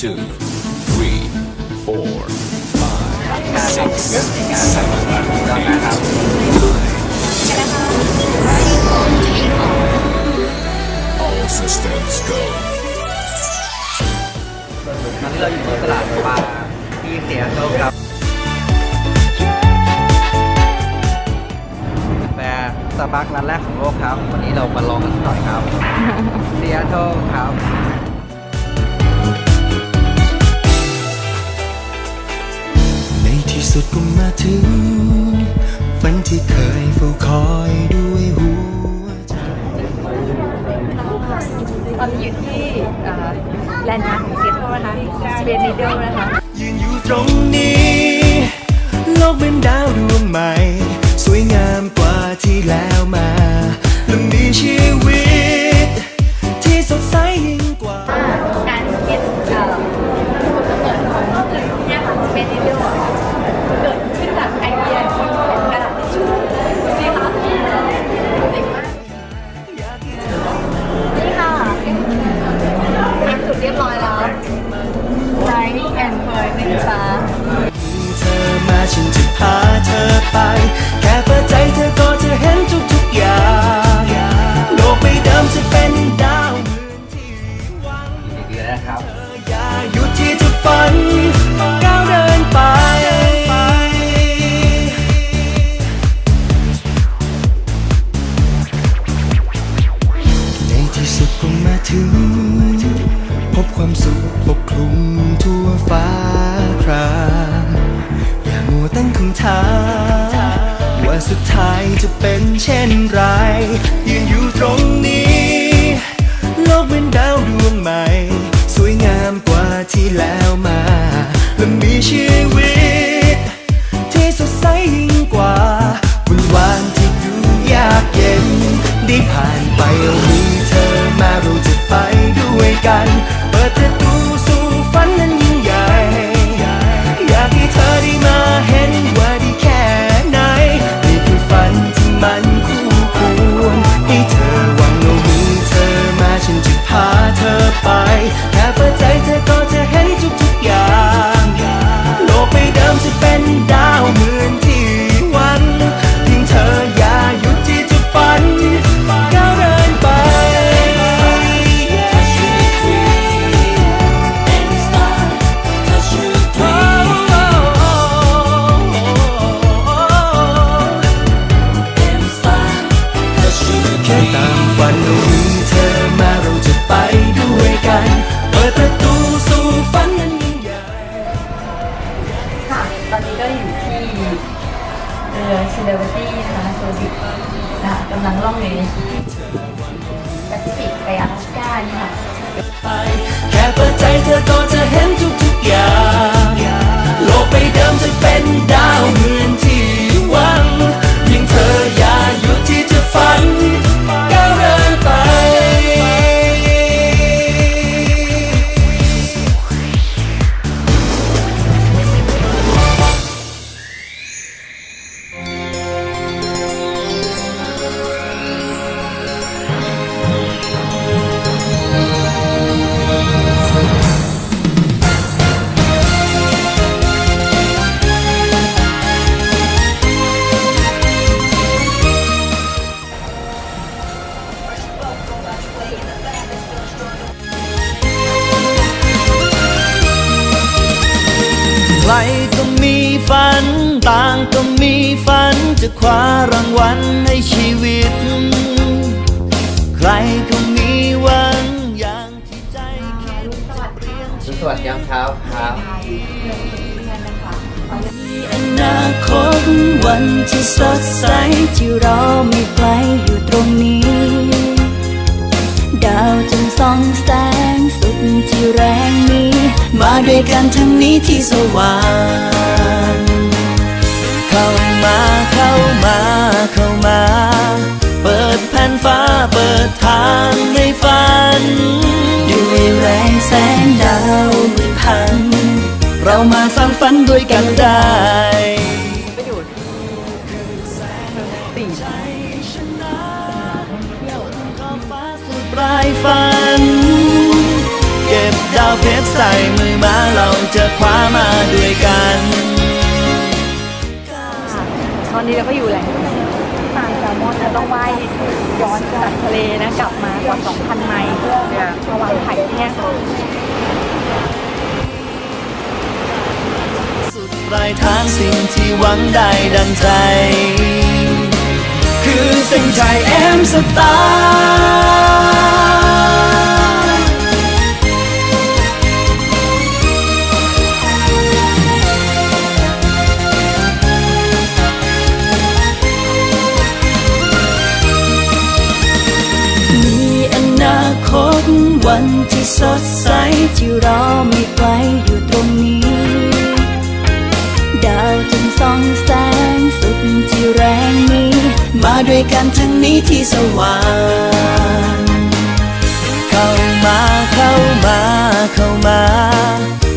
two, three, four, five, six, seven, eight, nine, 10. All systems go. ตอนนี้เราอยู่ที่ตลาดปลาที่เสียโตครับกาแฟสตาร์บัคร้านแรกของโลกครับ วันนี้เรามาลองกันสักหน่อยครับเสียโตครับ ที่สุดก็มาถึงฝันที่เคยเฝ้าคอยด้วยหัวใจตอนนี้อยู่ที่แลนด์มาร์คของเซียโตรนะคะสเปนนิเดิลนะคะยืนอยู่ตรงนี้ แอนเฟิร์นนะคะเธอมาฉันจะพาเธอไป เป็นเช่นไร ยืนอยู่ตรงนี้ โลกเป็นดาวดวงใหม่ สวยงามกว่าที่แล้วมา และมีชีวิต ที่สดใสยิ่งกว่าวันวานที่ดูยากเย็น ได้ผ่านไปมีเธอมาเราจะไปด้วยกัน เปิดประีเรือเชลเวตี้นะคะโซบิกนะกำลังล่องอยู่ในแปซิฟิกไปอลาสก้านี่ค่ะแค่เปิดใจเธอก็จะเห็นทุกๆอย่าง โลกไปเดิมจะเป็นดาวเมือนที่ รก็มีฝัน ต่างก็มีฝัน จะคว้ารางวัลให้ชีวิต ใครก็มีหวังอย่างที่ใจคิดจะเปลี่ยนสวัสดียามเช้าครับอนาคตวันที่สดใสที่รอไม่ไกลอยู่ตรงนี้ ดาวจนส่องแสงสุด ที่แรงนี้ มาด้วยกันทั้งนี้ที่สว่างเข้ามาเข้ามาเข้ามา เปิดแผ่นฟ้าเปิดทางให้ฝัน ด้วยแรงแสงดาวหมื่นพัน เรามาสร้างฝันด้วยกันได้ไปอยู่ที่สี่ปลายฝันเก็บ ดาวเพชรใส่มือมาเราจะคว้ามาด้วยกัน ตอนนี้เราก็อยู่แหล่งปลาแซลมอนเราต้องว่ายย้อนจากทะเลนะ กลับมากว่า 2,000 ไมล์เพื่อมาวางไข่ที่เนี่ยสุดปลายทางสิ่งที่หวังได้ดังใจ คือเส้นชัยแอมสตาร์ สดใสที่รอไม่ไกลอยู่ตรงนี้ ดาวจนส่องแสงสุดที่แรงนี้ มาด้วยกันทั้งนี้ที่สว่างเข้ามาเข้ามาเข้ามา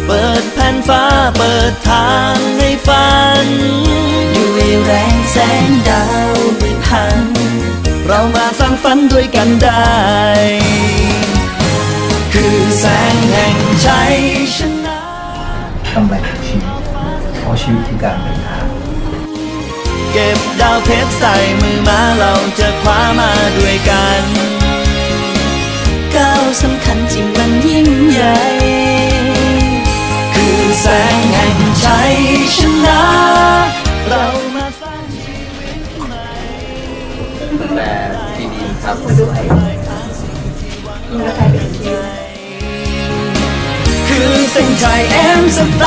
เปิดแผ่นฟ้าเปิดทางให้ฝัน ด้วยแรงแสงดาวไม่พัน เรามาสร้างฝันด้วยกันได้ คือแสงแห่งชัยชนะกำไรของชีวิตเพราะชีวิตคือการเดินทางเก็บดาวเพชรใส่มือมาเราจะคว้ามาด้วยกันก้าวสำคัญที่มันยิ่งใหญ่ คือแสงแห่งชัยชนะ เรามาสร้างชีวิตใหม่แต่ที่ดีครับคือเส้นชัย แอมสต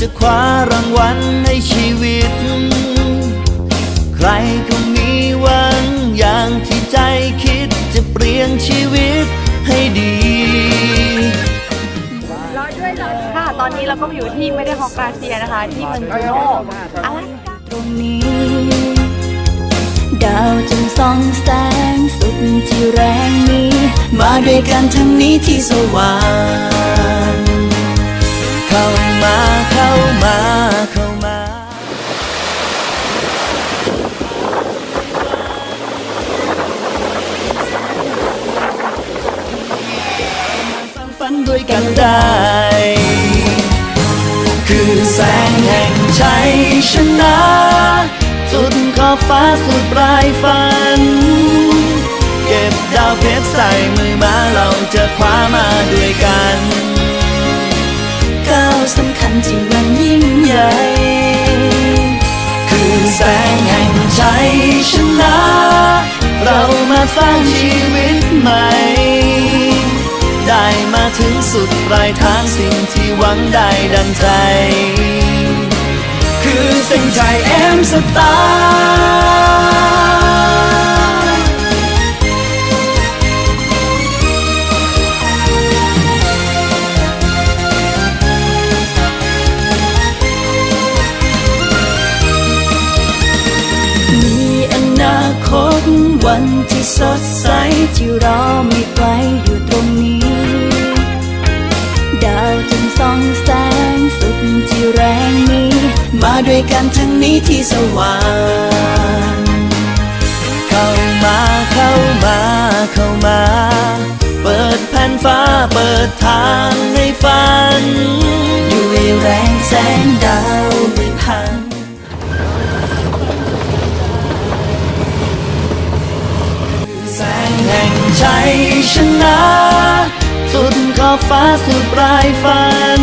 จะคว้ารางวัลให้ชีวิต ใครก็มีหวังอย่างที่ใจคิดจะเปลี่ยนชีวิตให้ดีค่ะ ตอนนี้เราก็อยู่ที่ไม่ได้ฮอกกราเซียนะคะ ที่เมืองจูโน่อลาสกาตรงนี้ ดาวจนส่องแสงสุดที่แรงนี้ มาด้วยกันทั้งนี้ที่สว่าง ได้ คือแสงแห่งชัยชนะ สุดขอบฟ้าสุดปลายฝัน เก็บดาวเพชรใส่มือมาเราจะคว้ามาด้วยกันก้าวสำคัญที่มันยิ่งใหญ่ คือแสงแห่งชัยชนะ เรามาสร้างชีวิตใหม่ ถึงสุดปลายทางสิ่งที่หวังได้ดังใจ คือเส้นชัยแอมสตาร์มีอนาคตวันที่สดใสที่รอไม่ไกล แสงสุดที่แรงนี้ มาด้วยกันทั้งนี้ที่สว่างเข้ามาเข้ามาเข้ามา เปิดแผ่นฟ้าเปิดทางให้ฝัน ด้วยแรงแสงดาวไม่พันแสงแห่งชัยชนะ สุดขอบฟ้าสุดปลายฝัน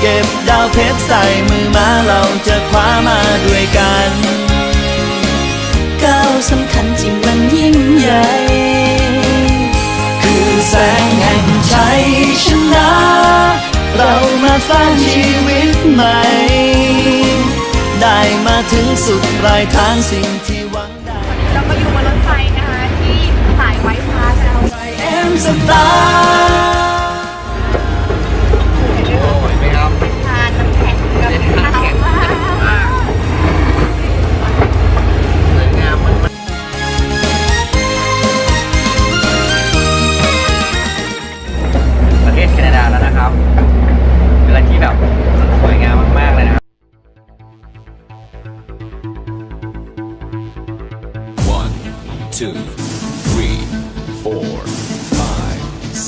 เก็บดาวเพชรใส่มือมาเราจะคว้ามาด้วยกันก้าวสำคัญจริงมันยิ่งใหญ่ คือแสงแห่งชัยชนะ เรามาสร้างชีวิตใหม่ ได้มาถึงสุดปลายทางสิ่งที่หวังได้ เราก็อยู่บนรถไฟนะคะที่สายไว้ sentar.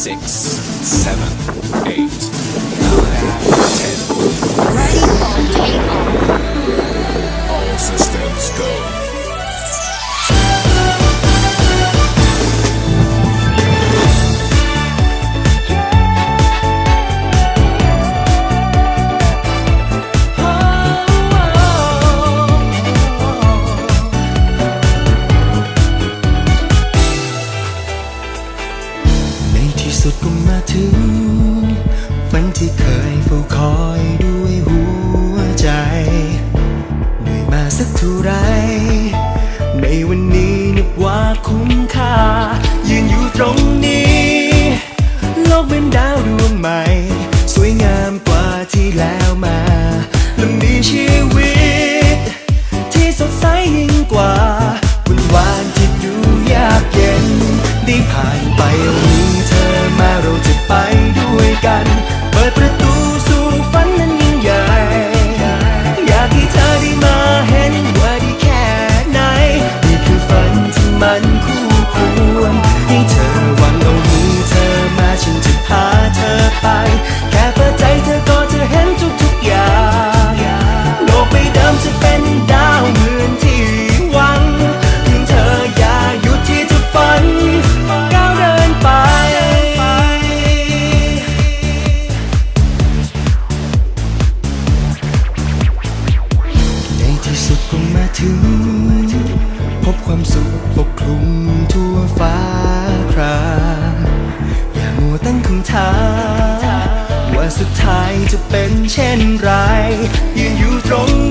six, seven, eight. สุดก็มาถึง วันที่เคยเฝ้าคอยด้วยหัวใจเหนื่อยมาสักเท่าไรในวัน เช่นไรยืนอยู่ตรง